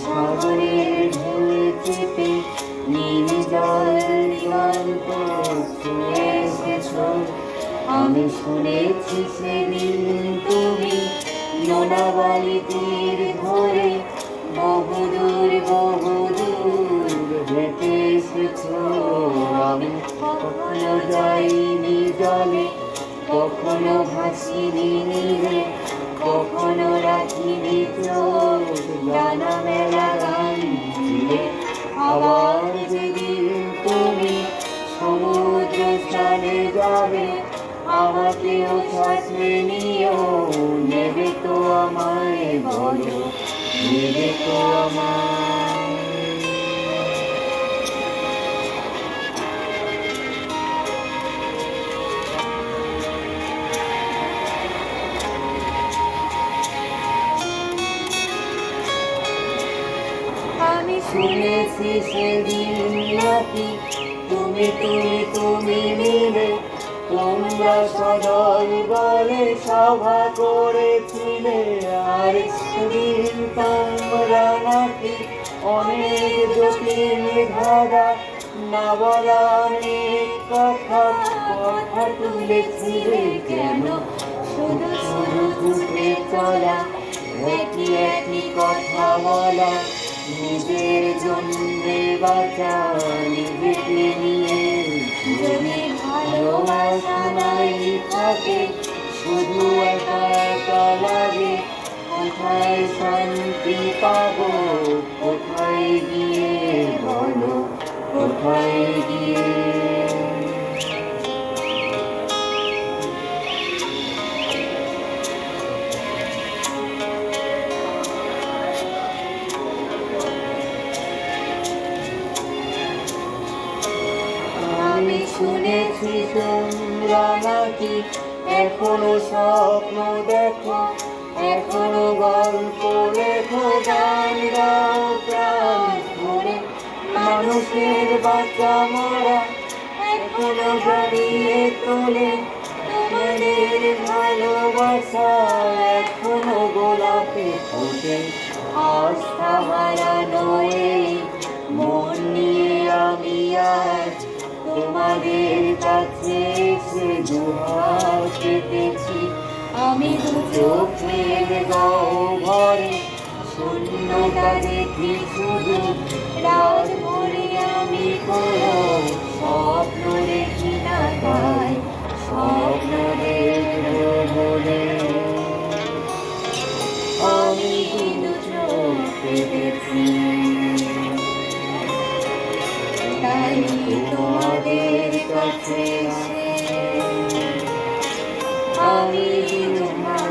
সাগরের ঢেউ চেপে আমি শুনেছি সেদিন তুমি নোনাবালি তীর ধরে বহুদূর বহুদূর হেঁটে এসেছ। আমি কখনো যাইনি জলে, কখনো ভাসিনি নীলে। কখনো রাখিনি তোর জানা মেলা গান ছিলে আবার যেদিন তুমি সমুদ্র স্থানে যাবে আমাকেও সাথে নিও নেবে তো। আমায় বলো নেবে তো আমায় শুনেছি সেদিন নাকি তুমি তুমি তুমি মিলে তোমরা সদল বলে সভা করেছিলে। আর সেদিন তোমরা নাকি অনেক জটিল ধারা না বলা অনেক কথা কথা তুলেছিলে কেন? শুধু শুধু চলা, একই একই কথা বলা নিজের জন্যে বাঁচা নিজেকে নিয়ে যদি ভালোবাসা নাই থাকে শুধু একা একা লাগে, কোথায় শান্তি পাবো? তোমরা নাকি এখনও স্বপ্ন দেখো, এখনও গল্প লেখো, গান গাও, প্রাণ মানুষের বাচ্চা মরা এখনও জানিয়ে তোলে, তোমাদের ভালোবাসা এখনও গোলাপে ফোটে। আস্থা দুহাত আমি দু চোখের গহ্বরে শূন্যতা দেখি শুধু। আমি কোনো স্বপ্ন দেখি না তাই। স্বপ্ন দেখব বলে আমি কিন্তু চোখ তাই তোমাদের কাছে আমি তোমার